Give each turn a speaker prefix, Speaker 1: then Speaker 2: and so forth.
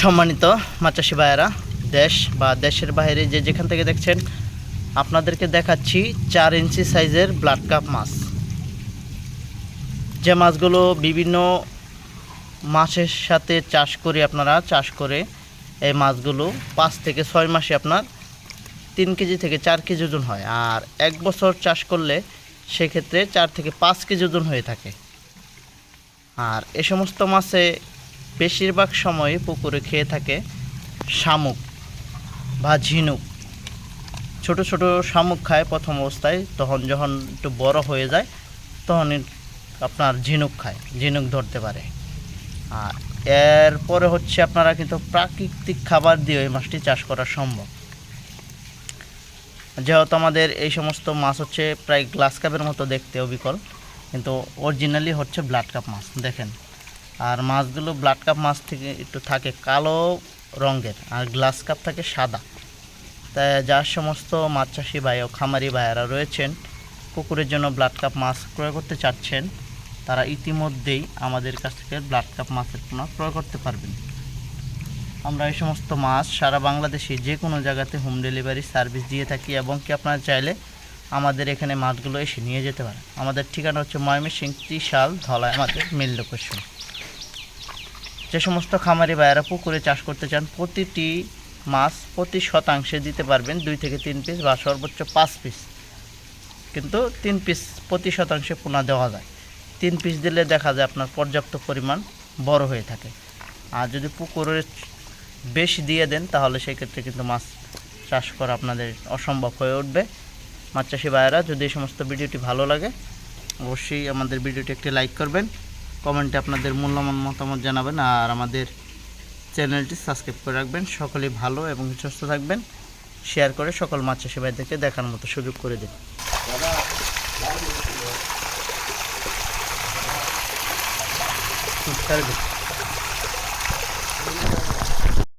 Speaker 1: সম্মানিত মাচাষি ভাইয়েরা, দেশ বা দেশের বাইরে যে যেখান থেকে দেখছেন, আপনাদেরকে দেখাচ্ছি চার ইঞ্চি সাইজের ব্লাড কাপ মাছ। যে মাছগুলো বিভিন্ন মাছের সাথে চাষ করে আপনারা চাষ করে এই মাছগুলো পাঁচ থেকে ছয় মাসে আপনার তিন কেজি থেকে চার কেজি ওজন হয়। আর এক বছর চাষ করলে সেক্ষেত্রে চার থেকে পাঁচ কেজি ওজন হয়ে থাকে। আর এ সমস্ত মাছে বেশিরভাগ সময় পুকুরে খেয়ে থাকে শামুক বা ঝিনুক। ছোট ছোট শামুক খায় প্রথম অবস্থায়, তখন যখন একটু বড় হয়ে যায়, তখন আপনার ঝিনুক খায়, ঝিনুক ধরতে পারে। আর এরপরে হচ্ছে আপনারা কিন্তু প্রাকৃতিক খাবার দিয়ে ওই মাছটি চাষ করা সম্ভব। যেহেতু আমাদের এই সমস্ত মাছ হচ্ছে প্রায় গ্লাস কাপের মতো দেখতে অবিকল, কিন্তু অরিজিনালি হচ্ছে ব্লাড কাপ মাছ, দেখেন। আর মাছগুলো ব্লাড কাপ মাছ থেকে একটু থাকে কালো রঙের আর গ্লাস কাপ থাকে সাদা। তাই যার সমস্ত মাছ চাষি ভাই ও খামারি ভাইয়েরা রয়েছেন, পুকুরের জন্য ব্লাড কাপ মাছ ক্রয় করতে চাচ্ছেন, তারা ইতিমধ্যেই আমাদের কাছ থেকে ব্লাড কাপ মাছের পোনা ক্রয় করতে পারবেন। আমরা এই সমস্ত মাছ সারা বাংলাদেশে যে কোনো জায়গাতে হোম ডেলিভারি সার্ভিস দিয়ে থাকি এবং কি আপনারা চাইলে আমাদের এখানে মাছগুলো এসে নিয়ে যেতে পারেন। আমাদের ঠিকানা হচ্ছে ময়মনসিংহ ত্রিশাল ধলায় আমাদের মেল লোকেশন যে সমস্ত খামারি ভাইয়েরা পুকুরে চাষ করতে চান, প্রতিটি মাছ প্রতি শতাংশে দিতে পারবেন দুই থেকে তিন পিস বা সর্বোচ্চ পাঁচ পিস কিন্তু তিন পিস প্রতি শতাংশে পোনা দেওয়া যায়। তিন পিস দিলে দেখা যায় আপনার পর্যাপ্ত পরিমাণ বড় হয়ে থাকে। আর যদি পুকুরে বেশি দিয়ে দেন, তাহলে সেক্ষেত্রে কিন্তু মাছ চাষ করা আপনাদের অসম্ভব হয়ে উঠবে। মাছ চাষি ভাইয়েরা, যদি এই সমস্ত ভিডিওটি ভালো লাগে, অবশ্যই আমাদের ভিডিওটি একটি লাইক করবেন। কমেন্টে আপনাদের মূল্যবান মতামত জানাবেন আর আমাদের চ্যানেলটি সাবস্ক্রাইব করে রাখবেন। সকলেই ভালো এবং সুস্থ থাকবেন। শেয়ার করে সকল মাছ চাষি দেখার মতো সুযোগ করে দিন। Thank you.